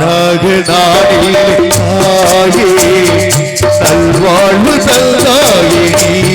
நானாக நானே நாயே நல்வாழ்வு நல்லாயே நீ.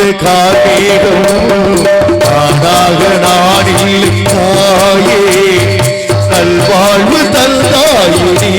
காத்து காத்தீடும். நானாக நான் தாயே நல்வாழ்வு தந்தாயுனீ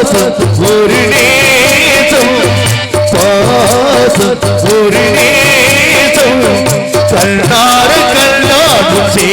பாசம் ஒரு நேசம் பாசம் ஒரு நேசம் கண்ணாறு கண்ணாடும் சே